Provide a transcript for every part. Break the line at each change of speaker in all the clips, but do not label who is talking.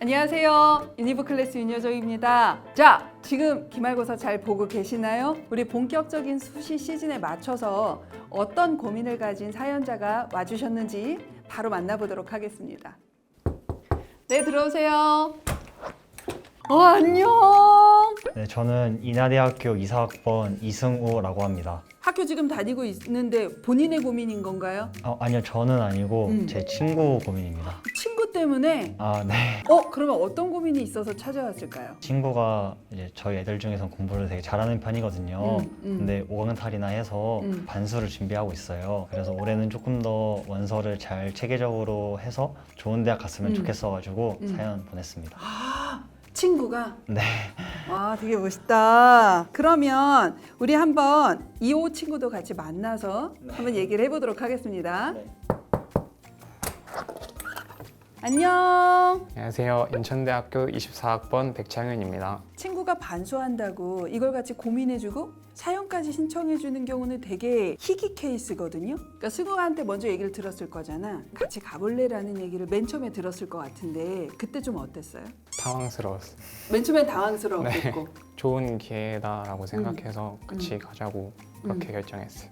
안녕하세요. 유니브 클래스 윤여정입니다. 자, 지금 기말고사 잘 보고 계시나요? 우리 본격적인 수시 시즌에 맞춰서 어떤 고민을 가진 사연자가 와주셨는지 바로 만나보도록 하겠습니다. 네, 들어오세요. 어, 안녕.
네, 저는 인하대학교 이사학번 이승우라고 합니다.
학교 지금 다니고 있는데 본인의 고민인 건가요?
어, 아니요, 저는 아니고
음.
제 친구 고민입니다.
친구 때문에
아, 네.
어, 그러면 어떤 고민이 있어서 찾아왔을까요?
친구가 이제 저희 애들 중에서 공부를 되게 잘하는 편이거든요.
음, 음.
근데 5학년 탈이나 해서
음.
반수를 준비하고 있어요. 그래서 올해는 조금 더 원서를 잘 체계적으로 해서 좋은 대학 갔으면
음.
좋겠어가지고
음.
사연 보냈습니다.
친구가
네.
와, 되게 멋있다. 그러면 우리 한번 이호 친구도 같이 만나서 한번 얘기를 해보도록 하겠습니다.
네.
안녕.
안녕하세요. 인천대학교 24학번 백창현입니다.
친구가 반수한다고 이걸 같이 고민해주고 사연까지 신청해 주는 경우는 되게 희귀 케이스거든요. 그러니까 승우한테 먼저 얘기를 들었을 거잖아. 같이 가볼래라는 얘기를 맨 처음에 들었을 것 같은데 그때 좀 어땠어요?
당황스러웠어요.
맨 처음엔 당황스러웠겠고.
좋은 기회다라고 생각해서 같이 가자고 그렇게 결정했어요.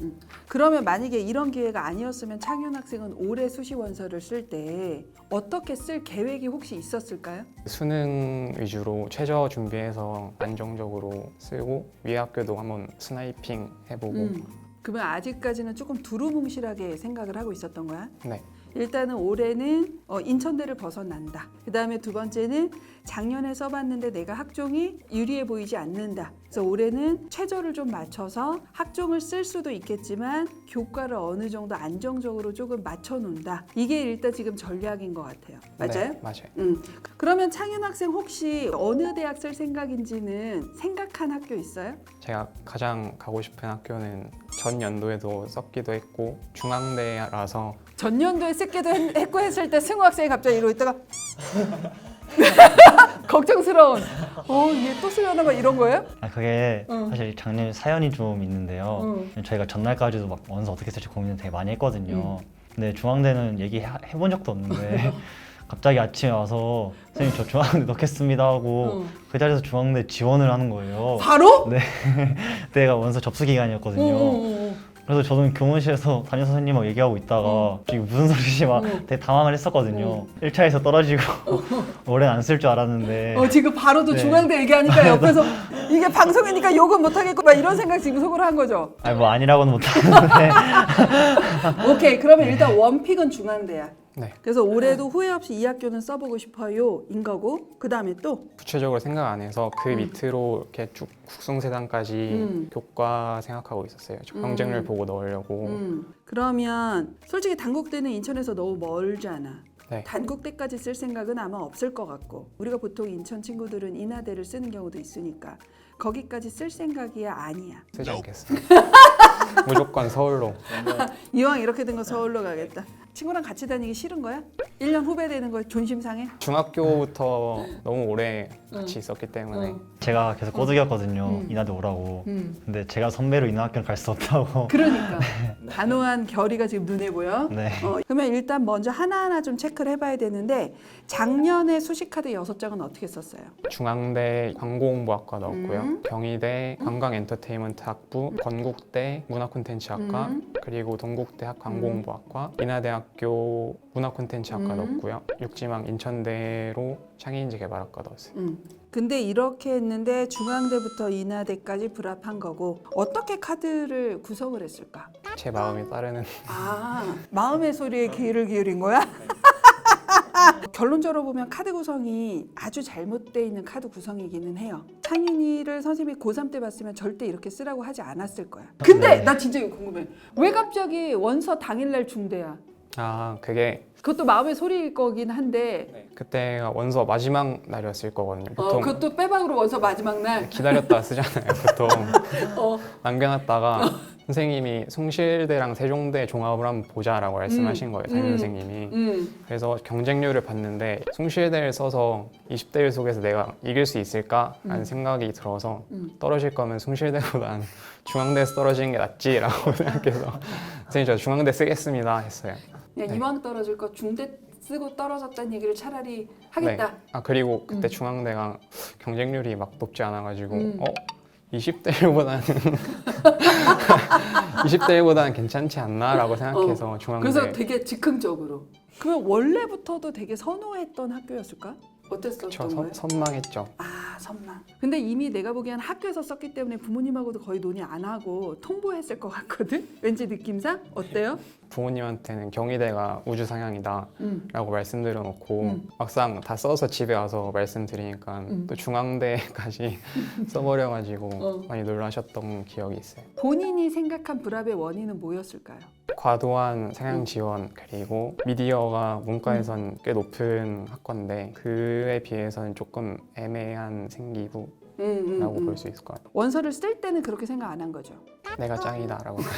그러면 만약에 이런 기회가 아니었으면 창윤 학생은 올해 수시 원서를 쓸 때 어떻게 쓸 계획이 혹시 있었을까요?
수능 위주로 최저 준비해서 안정적으로 쓰고 위에 학교도 한번 스나이핑 해보고
음. 그러면 아직까지는 조금 두루뭉실하게 생각을 하고 있었던 거야?
네.
일단은 올해는 어, 인천대를 벗어난다. 그 다음에 두 번째는 작년에 써봤는데 내가 학종이 유리해 보이지 않는다. 그래서 올해는 최저를 좀 맞춰서 학종을 쓸 수도 있겠지만 교과를 어느 정도 안정적으로 조금 맞춰 놓는다. 이게 일단 지금 전략인 것 같아요. 맞아요?
네, 맞아요.
음. 그러면 창윤 학생 혹시 어느 대학 쓸 생각인지는 생각한 학교 있어요?
제가 가장 가고 싶은 학교는 전 연도에도 썼기도 했고 중앙대라서
전년도에 쓰기도 했- 했고 했을 때 승우 학생이 갑자기 이러고 있다가 걱정스러운 어얘또 쓰려나 봐 이런 거예요?
아, 그게
응.
사실 작년 사연이 좀 있는데요. 저희가 전날까지도 막 원서 어떻게 쓸지 고민을 되게 많이 했거든요. 근데 중앙대는 얘기해본 적도 없는데 갑자기 아침에 와서 선생님 저 중앙대 넣겠습니다 하고
응.
그 자리에서 중앙대 지원을 하는 거예요.
바로?
네. 그때가 원서 접수 기간이었거든요.
어,
그래서 저는 교무실에서 담임 선생님하고 얘기하고 있다가 이게 무슨 소리지 막
응.
되게 당황을 했었거든요. 1차에서 떨어지고 올해는 안 쓸 줄 알았는데
어 지금 바로도
네.
중앙대 얘기하니까 옆에서 이게 방송이니까 욕은 못하겠고 막 이런 생각 지금 속으로 한 거죠.
아니 뭐 아니라고는 못하는데
오케이 그러면 일단 원픽은 중앙대야.
네.
그래서 올해도 후회 없이 이 학교는 써보고 싶어요 인 거고 그 다음에 또
구체적으로 생각 안 해서 그 밑으로 이렇게 쭉 국승세단까지
음.
교과 생각하고 있었어요. 경쟁률
음.
보고 넣으려고.
음, 그러면 솔직히 단국대는 인천에서 너무 멀잖아.
네.
단국대까지 쓸 생각은 아마 없을 것 같고 우리가 보통 인천 친구들은 인하대를 쓰는 경우도 있으니까 거기까지 쓸 생각이야 아니야.
쓰지 않겠어요. 무조건 서울로.
이왕 이렇게 된 거 서울로 가겠다. 친구랑 같이 다니기 싫은 거야? 1년 후배 되는 거 존심 상해?
중학교부터 너무 오래 같이 있었기 때문에
제가 계속 꼬드겼거든요.
음.
이나대 오라고.
음.
근데 제가 선배로 인하학교를 갈수 없다고.
그러니까 단호한 결의가 지금 눈에 보여.
네.
어, 그러면 일단 먼저 하나하나 좀 체크를 해봐야 되는데 작년에 수시 카드 여섯 장은 어떻게 썼어요?
중앙대 광고홍보학과 넣었고요.
음.
경희대 관광엔터테인먼트 학부, 건국대 문화콘텐츠학과,
음.
그리고 동국대학 광고홍보학과, 인하대학 교 문화 콘텐츠 학과
음.
넣었고요. 육지망 인천대로 창의인지 개발학과 넣었어요.
음. 근데 이렇게 했는데 중앙대부터 인하대까지 불합한 거고 어떻게 카드를 구성을 했을까?
제 마음이 따르는
아 마음의 소리에 귀를 기울인 거야? 결론적으로 보면 카드 구성이 아주 잘못되어 있는 카드 구성이기는 해요. 창인이를 선생님이 고3 때 봤으면 절대 이렇게 쓰라고 하지 않았을 거야. 근데
네.
나 진짜 이거 궁금해. 왜 갑자기 원서 당일날 중대야?
아 그게
그것도 마음의 소리일 거긴 한데
그때가 원서 마지막 날이었을 거거든요.
어,
보통
그것도 빼박으로 원서 마지막 날
기다렸다 쓰잖아요. 보통
어,
남겨놨다가 선생님이 송실대랑 세종대 종합을 한번 보자라고 말씀하신 거예요. 담임
음.
선생님이.
음.
그래서 경쟁률을 봤는데 송실대를 써서 20대를 속에서 내가 이길 수 있을까라는
음.
생각이 들어서
음.
떨어질 거면 송실대보단 중앙대에서 떨어지는 게 낫지라고 생각해서 선생님 저 중앙대 쓰겠습니다 했어요.
그냥
네.
이왕 떨어질 거 중대 쓰고 떨어졌다는 얘기를 차라리 하겠다.
아 그리고 그때
음.
중앙대가 경쟁률이 막 높지 않아가지고
음.
어 20대보다는 20대보다는 괜찮지 않나라고 생각해서 중앙대
어. 그래서 되게 즉흥적으로. 그러면 원래부터도 되게 선호했던 학교였을까? 어땠었던
저
거예요?
선, 선망했죠.
아 선망. 근데 이미 내가 보기엔 학교에서 썼기 때문에 부모님하고도 거의 논의 안 하고 통보했을 것 같거든. 왠지 느낌상 어때요?
부모님한테는 경희대가 우주 상향이다.
음.
라고 말씀드려 놓고
음.
막상 다 써서 집에 와서 말씀드리니까
음.
또 중앙대까지 써버려 가지고
어.
많이 놀라셨던 기억이 있어요.
본인이 생각한 불합의 원인은 뭐였을까요?
과도한 상향 지원 그리고 미디어가 문과에선 꽤 높은 학과인데 그에 비해서는 조금 애매한 생기부라고
음, 음, 음.
볼수 있을 것 같아요.
원서를 쓸 때는 그렇게 생각 안 한 거죠.
내가 짱이다라고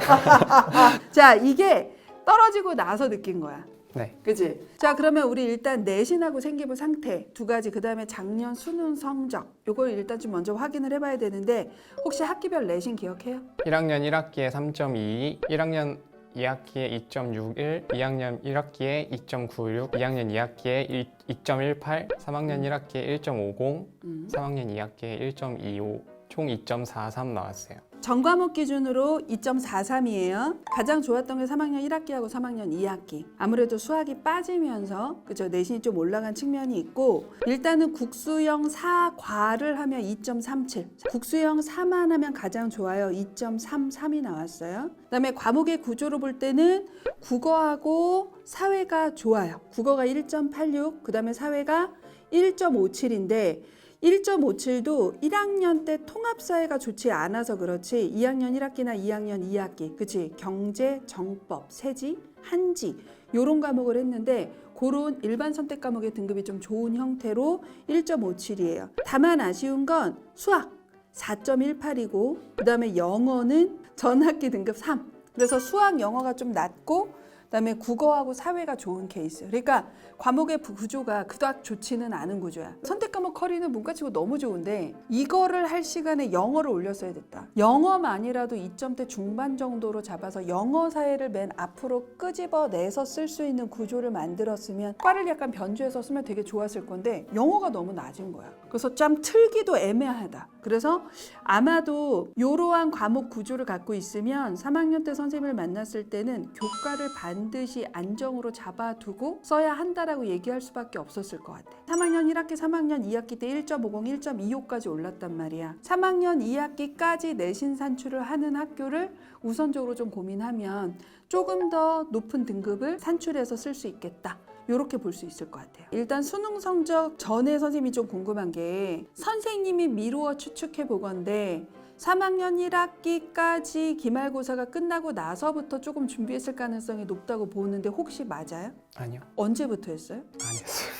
자, 이게 떨어지고 나서 느낀 거야.
네.
그지? 자, 그러면 우리 일단 내신하고 생기부 상태 두 가지, 그 다음에 작년 수능 성적, 요걸 일단 좀 먼저 확인을 해봐야 되는데, 혹시 학기별 내신 기억해요?
1학년 1학기에 3.22, 1학년 2학기에 2.61, 2학년 1학기에 2.96, 2학년 2학기에 2.18, 3학년 1학기에 1.50,
음.
3학년 2학기에 1.25, 총 2.43 나왔어요.
전 과목 기준으로 2.43이에요. 가장 좋았던 게 3학년 1학기하고 3학년 2학기. 아무래도 수학이 빠지면서 그죠 내신이 좀 올라간 측면이 있고 일단은 국수형 4과를 하면 2.37. 국수형 4만 하면 가장 좋아요. 2.33이 나왔어요. 그다음에 과목의 구조로 볼 때는 국어하고 사회가 좋아요. 국어가 1.86, 그다음에 사회가 1.57인데 1.57도 1학년 때 통합사회가 좋지 않아서 그렇지 2학년 1학기나 2학년 2학기 그치 경제, 정법, 세지, 한지 요런 과목을 했는데 그런 일반 선택 과목의 등급이 좀 좋은 형태로 1.57이에요. 다만 아쉬운 건 수학 4.18이고 그 다음에 영어는 전 학기 등급 3. 그래서 수학 영어가 좀 낮고 그다음에 국어하고 사회가 좋은 케이스. 그러니까 과목의 부- 구조가 그닥 좋지는 않은 구조야. 선택 과목 커리는 문과치고 너무 좋은데 이거를 할 시간에 영어를 올렸어야 됐다. 영어만이라도 2점대 중반 정도로 잡아서 영어 사회를 맨 앞으로 끄집어내서 쓸 수 있는 구조를 만들었으면 과를 약간 변주해서 쓰면 되게 좋았을 건데 영어가 너무 낮은 거야. 그래서 좀 틀기도 애매하다. 그래서 아마도 이러한 과목 구조를 갖고 있으면 3학년 때 선생님을 만났을 때는 교과를 반드시 안정으로 잡아두고 써야 한다라고 얘기할 수밖에 없었을 것 같아. 3학년 1학기, 3학년 2학기 때 1.50, 1.25까지 올랐단 말이야. 3학년 2학기까지 내신 산출을 하는 학교를 우선적으로 좀 고민하면 조금 더 높은 등급을 산출해서 쓸 수 있겠다. 이렇게 볼 수 있을 것 같아요. 일단 수능 성적 전에 선생님이 좀 궁금한 게 선생님이 미루어 추측해 보건데 3학년 1학기까지 기말고사가 끝나고 나서부터 조금 준비했을 가능성이 높다고 보는데 혹시 맞아요?
아니요,
언제부터 했어요?
아니었어요.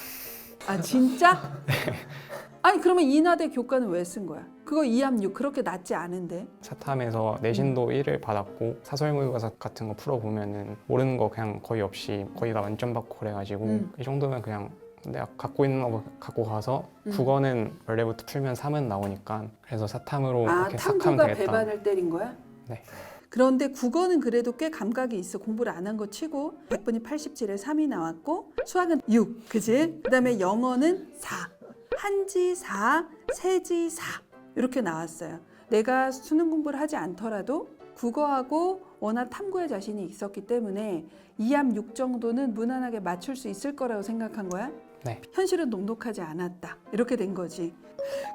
아 진짜? 아니 그러면 인하대 교과는 왜 쓴 거야? 그거 2합 6 그렇게 낮지 않은데
사탐에서 내신도 1을 받았고 사설모의고사 같은 거 풀어보면은 모르는 거 그냥 거의 없이 거의 다 만점 받고 그래가지고
음.
이 정도면 그냥 내가 갖고 있는 거 갖고 가서
음.
국어는 원래부터 풀면 3은 나오니까 그래서 사탐으로
아
이렇게 싹 하면
탐구가
되겠다.
배반을 때린 거야?
네.
그런데 국어는 그래도 꽤 감각이 있어 공부를 안 한 거 치고 100분이 87에 3이 나왔고 수학은 6 그지? 그 다음에 영어는 4 한지 4 세지 4 이렇게 나왔어요 내가 수능 공부를 하지 않더라도 국어하고 워낙 탐구에 자신이 있었기 때문에 2함 6 정도는 무난하게 맞출 수 있을 거라고 생각한 거야?
네.
현실은 녹록하지 않았다 이렇게 된 거지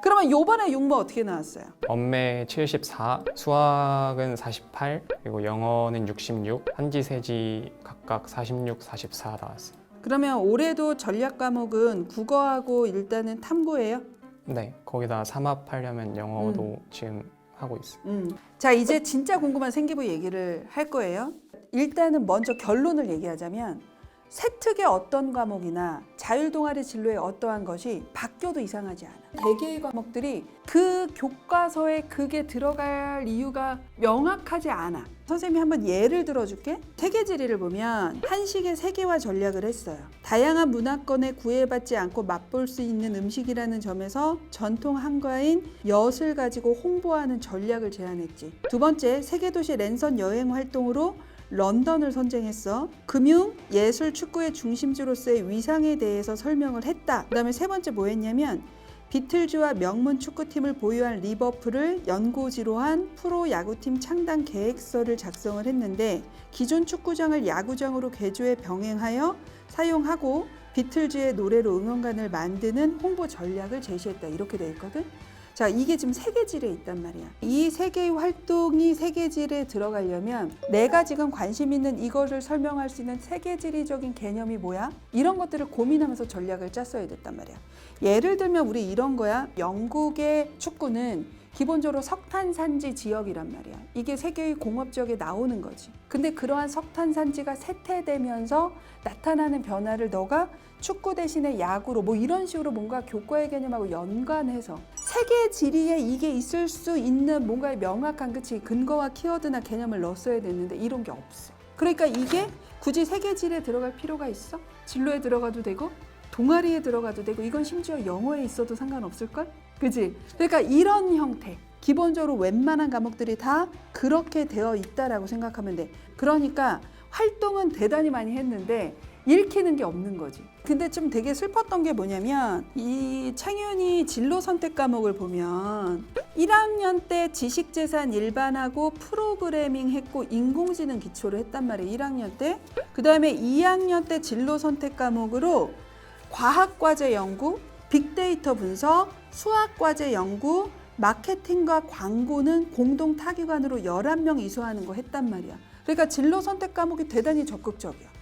그러면 요번에 육모 어떻게 나왔어요?
엄매 74, 수학은 48, 그리고 영어는 66, 한지 세지 각각 46, 44 나왔어요.
그러면 올해도 전략 과목은 국어하고 일단은 탐구예요.
네, 거기다 삼합하려면 영어도
음.
지금 하고 있어요.
음. 자 이제 진짜 궁금한 생기부 얘기를 할 거예요. 일단은 먼저 결론을 얘기하자면 세특의 어떤 과목이나 자율 동아리 진로의 어떠한 것이 바뀌어도 이상하지 않아. 대개의 과목들이 그 교과서에 그게 들어갈 이유가 명확하지 않아. 선생님이 한번 예를 들어줄게. 세계지리를 보면 한식의 세계화 전략을 했어요. 다양한 문화권에 구애받지 않고 맛볼 수 있는 음식이라는 점에서 전통 한과인 엿을 가지고 홍보하는 전략을 제안했지. 두 번째, 세계도시 랜선 여행 활동으로 런던을 선정했어. 금융, 예술, 축구의 중심지로서의 위상에 대해서 설명을 했다. 그다음에 세 번째 뭐 했냐면 비틀즈와 명문 축구팀을 보유한 리버풀을 연고지로 한 프로 야구팀 창단 계획서를 작성을 했는데 기존 축구장을 야구장으로 개조해 병행하여 사용하고 비틀즈의 노래로 응원관을 만드는 홍보 전략을 제시했다. 이렇게 돼 있거든. 자, 이게 지금 세계질에 있단 말이야. 이 세 개의 활동이 세계질에 들어가려면 내가 지금 관심 있는 이거를 설명할 수 있는 세계지리적인 개념이 뭐야? 이런 것들을 고민하면서 전략을 짰어야 됐단 말이야. 예를 들면 우리 이런 거야. 영국의 축구는 기본적으로 석탄 산지 지역이란 말이야. 이게 세계의 공업 지역에 나오는 거지. 근데 그러한 석탄 산지가 쇠퇴되면서 나타나는 변화를 너가 축구 대신에 야구로 뭐 이런 식으로 뭔가 교과의 개념하고 연관해서 세계 지리에 이게 있을 수 있는 뭔가의 명확한 그치 근거와 키워드나 개념을 넣었어야 됐는데 이런 게 없어. 그러니까 이게 굳이 세계 지리에 들어갈 필요가 있어? 진로에 들어가도 되고 동아리에 들어가도 되고 이건 심지어 영어에 있어도 상관없을 걸? 그지? 그러니까 이런 형태 기본적으로 웬만한 과목들이 다 그렇게 되어 있다라고 생각하면 돼. 그러니까 활동은 대단히 많이 했는데 읽히는 게 없는 거지. 근데 좀 되게 슬펐던 게 뭐냐면 이 창윤이 진로 선택 과목을 보면 1학년 때 지식재산 일반하고 프로그래밍 했고 인공지능 기초를 했단 말이에요. 1학년 때. 그 다음에 2학년 때 진로 선택 과목으로 과학과제 연구, 빅데이터 분석, 수학과제 연구, 마케팅과 광고는 공동 타기관으로 11명 이수하는 거 했단 말이야. 그러니까 진로 선택 과목이 대단히 적극적이야.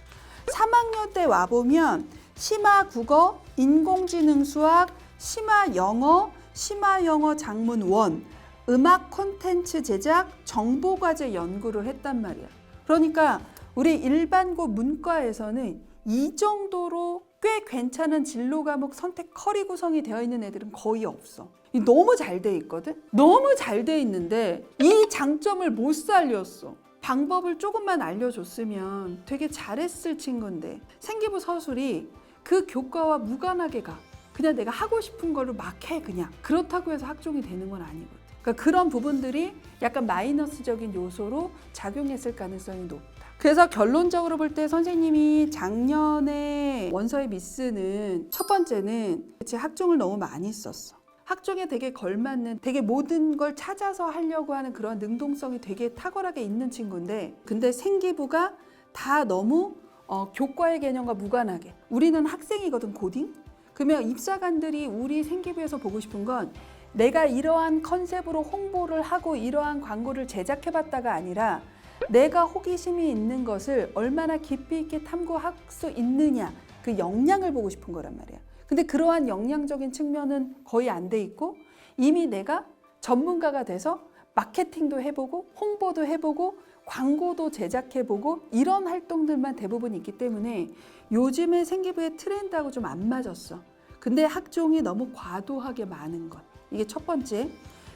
3학년 때 와보면 심화 국어, 인공지능 수학, 심화 영어, 심화 영어 장문 원, 음악 콘텐츠 제작, 정보 과제 연구를 했단 말이야. 그러니까 우리 일반고 문과에서는 이 정도로 꽤 괜찮은 진로 과목 선택 커리 구성이 되어 있는 애들은 거의 없어. 이 너무 잘 돼 있거든? 너무 잘 돼 있는데 이 장점을 못 살렸어. 방법을 조금만 알려줬으면 되게 잘했을 친구인데 생기부 서술이 그 교과와 무관하게 가. 그냥 내가 하고 싶은 거를 막 해 그냥. 그렇다고 해서 학종이 되는 건 아니거든. 그러니까 그런 부분들이 약간 마이너스적인 요소로 작용했을 가능성이 높다. 그래서 결론적으로 볼 때 선생님이 작년에 원서의 미스는 첫 번째는 제 학종을 너무 많이 썼어. 학종에 되게 걸맞는 되게 모든 걸 찾아서 하려고 하는 그런 능동성이 되게 탁월하게 있는 친구인데 근데 생기부가 다 너무 어, 교과의 개념과 무관하게 우리는 학생이거든 고딩 그러면 입사관들이 우리 생기부에서 보고 싶은 건 내가 이러한 컨셉으로 홍보를 하고 이러한 광고를 제작해봤다가 아니라 내가 호기심이 있는 것을 얼마나 깊이 있게 탐구할 수 있느냐 그 역량을 보고 싶은 거란 말이야. 근데 그러한 역량적인 측면은 거의 안 돼 있고 이미 내가 전문가가 돼서 마케팅도 해보고 홍보도 해보고 광고도 제작해보고 이런 활동들만 대부분 있기 때문에 요즘의 생기부의 트렌드하고 좀 안 맞았어. 근데 학종이 너무 과도하게 많은 것. 이게 첫 번째.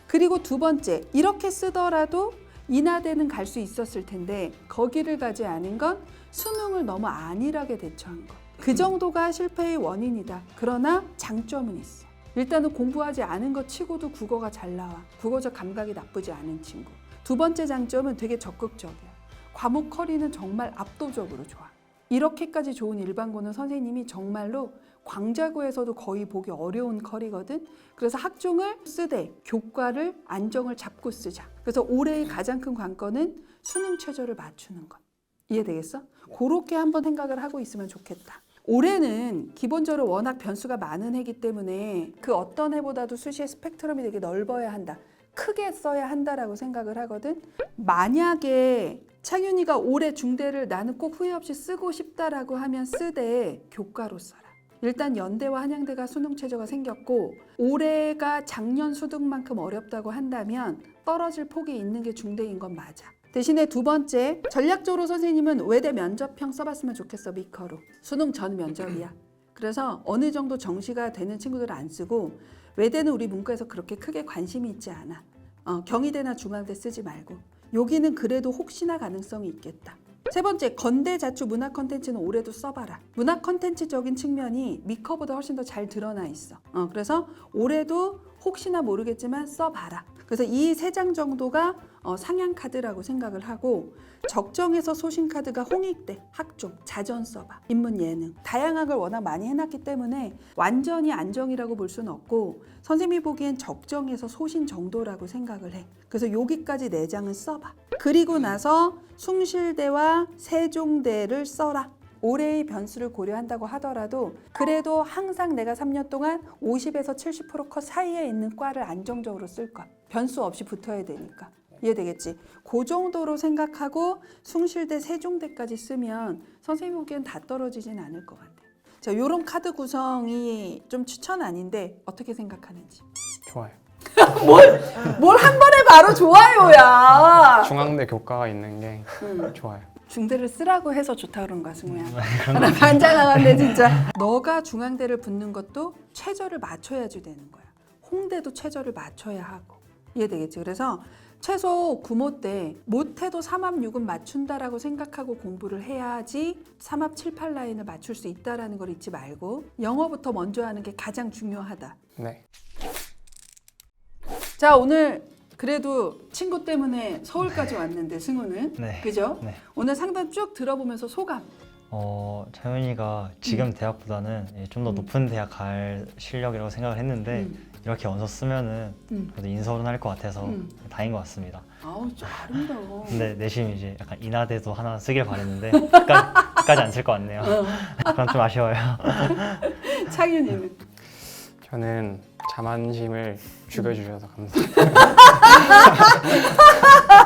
그리고 두 번째, 이렇게 쓰더라도 인하대는 갈 수 있었을 텐데 거기를 가지 않은 건 수능을 너무 안일하게 대처한 것. 그 정도가 실패의 원인이다. 그러나 장점은 있어. 일단은 공부하지 않은 것 치고도 국어가 잘 나와. 국어적 감각이 나쁘지 않은 친구. 두 번째 장점은 되게 적극적이야. 과목 커리는 정말 압도적으로 좋아. 이렇게까지 좋은 일반고는 선생님이 정말로 광자고에서도 거의 보기 어려운 커리거든. 그래서 학종을 쓰되 교과를 안정을 잡고 쓰자. 그래서 올해의 가장 큰 관건은 수능 최저를 맞추는 것. 이해되겠어? 그렇게 한번 생각을 하고 있으면 좋겠다. 올해는 기본적으로 워낙 변수가 많은 해기 때문에 그 어떤 해보다도 수시의 스펙트럼이 되게 넓어야 한다. 크게 써야 한다라고 생각을 하거든. 만약에 창윤이가 올해 중대를 나는 꼭 후회 없이 쓰고 싶다라고 하면 쓰되 교과로 써라. 일단 연대와 한양대가 수능 최저가 생겼고 올해가 작년 수능만큼 어렵다고 한다면 떨어질 폭이 있는 게 중대인 건 맞아. 대신에 두 번째 전략적으로 선생님은 외대 면접형 써봤으면 좋겠어 미커로 수능 전 면접이야. 그래서 어느 정도 정시가 되는 친구들은 안 쓰고 외대는 우리 문과에서 그렇게 크게 관심이 있지 않아. 어, 경희대나 중앙대 쓰지 말고 여기는 그래도 혹시나 가능성이 있겠다. 세 번째 건대 자추 문화 컨텐츠는 올해도 써봐라. 문화 컨텐츠적인 측면이 미커보다 훨씬 더 잘 드러나 있어. 어, 그래서 올해도 혹시나 모르겠지만 써봐라. 그래서 이 세 장 정도가 어, 상향 카드라고 생각을 하고 적정에서 소신 카드가 홍익대, 학종, 자전 써봐, 인문 예능 다양한 걸 워낙 많이 해놨기 때문에 완전히 안정이라고 볼 수는 없고 선생님이 보기엔 적정에서 소신 정도라고 생각을 해. 그래서 여기까지 네 장은 써봐. 그리고 나서 숭실대와 세종대를 써라. 올해의 변수를 고려한다고 하더라도 그래도 항상 내가 3년 동안 50에서 70%컷 사이에 있는 과를 안정적으로 쓸 것. 변수 없이 붙어야 되니까. 이해되겠지? 그 정도로 생각하고 숭실대, 세종대까지 쓰면 선생님 보기엔 다 떨어지진 않을 것 같아. 자, 요런 카드 구성이 좀 추천 아닌데 어떻게 생각하는지.
좋아요.
뭘한 번에 바로 좋아요야.
중앙대 교과가 있는 게
음.
좋아요.
중대를 쓰라고 해서 좋다 그런 거야, 승우야. 나 반장하는데 진짜. 너가 중앙대를 붙는 것도 최저를 맞춰야지 되는 거야. 홍대도 최저를 맞춰야 하고. 이해되겠지? 그래서 최소 구모 때 못해도 3합 6은 맞춘다라고 생각하고 공부를 해야지 3합 7, 8 라인을 맞출 수 있다라는 걸 잊지 말고 영어부터 먼저 하는 게 가장 중요하다.
네.
자 오늘 그래도 친구 때문에 서울까지 왔는데 승우는
네.
그죠?
네.
오늘 상담 쭉 들어보면서 소감.
어, 차윤이가 지금 대학보다는 좀 더
음.
높은 대학 갈 실력이라고 생각을 했는데
음.
이렇게 원서 쓰면은
음.
그래도 인서울은 것 같아서
음.
다행인 것 같습니다.
아우 좀 아름다워.
근데 내심 이제 약간 인하대도 하나 쓰길 바랬는데 끝까지, 안 쓸 것 같네요.
어.
그럼 좀 아쉬워요.
창윤이는
저는 자만심을 죽여주셔서 감사합니다.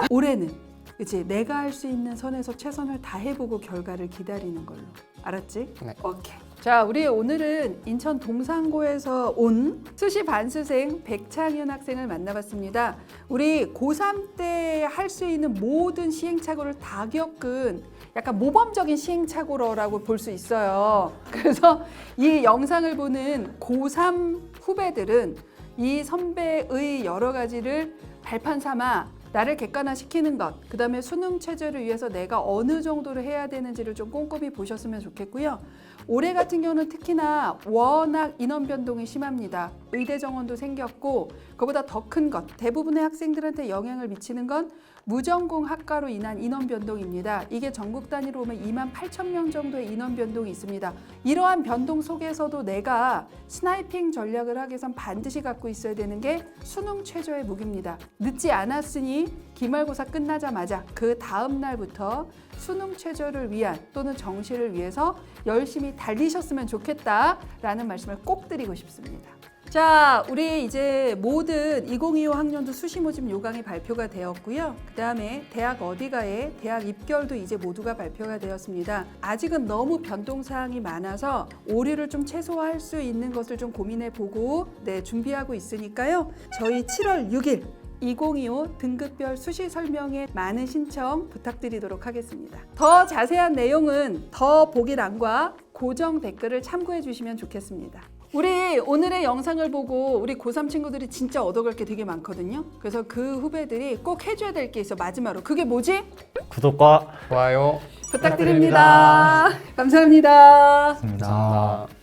올해는 그치 내가 할 수 있는 선에서 최선을 다해보고 결과를 기다리는 걸로 알았지?
네.
오케이. 자 우리 오늘은 인천 동산고에서 온 수시 반수생 백창윤 학생을 만나봤습니다. 우리 고3 때 할 수 있는 모든 시행착오를 다 겪은 약간 모범적인 시행착오라고 볼 수 있어요. 그래서 이 영상을 보는 고3 후배들은 이 선배의 여러 가지를 발판 삼아 나를 객관화시키는 것, 그 다음에 수능 체제를 위해서 내가 어느 정도를 해야 되는지를 좀 꼼꼼히 보셨으면 좋겠고요. 올해 같은 경우는 특히나 워낙 인원 변동이 심합니다. 의대 정원도 생겼고 그보다 더 큰 것, 대부분의 학생들한테 영향을 미치는 건 무전공 학과로 인한 인원 변동입니다. 이게 전국 단위로 보면 2만 8천 명 정도의 인원 변동이 있습니다. 이러한 변동 속에서도 내가 스나이핑 전략을 하기 위해선 반드시 갖고 있어야 되는 게 수능 최저의 무기입니다. 늦지 않았으니 기말고사 끝나자마자 그 다음 날부터 수능 최저를 위한 또는 정시를 위해서 열심히 달리셨으면 좋겠다라는 말씀을 꼭 드리고 싶습니다. 자, 우리 이제 모든 2025 학년도 수시 모집 요강이 발표가 되었고요. 그 다음에 대학 어디가에 대학 입결도 이제 모두가 발표가 되었습니다. 아직은 너무 변동사항이 많아서 오류를 좀 최소화할 수 있는 것을 좀 고민해 보고 네, 준비하고 있으니까요. 저희 7월 6일 2025 등급별 수시 설명에 많은 신청 부탁드리도록 하겠습니다. 더 자세한 내용은 더 보기란과 고정 댓글을 참고해 주시면 좋겠습니다. 우리 오늘의 영상을 보고 우리 고3 친구들이 진짜 얻어갈 게 되게 많거든요. 그래서 그 후배들이 꼭 해줘야 될 게 있어 마지막으로 그게 뭐지?
구독과
좋아요.
부탁드립니다. 감사합니다.
감사합니다.
감사합니다.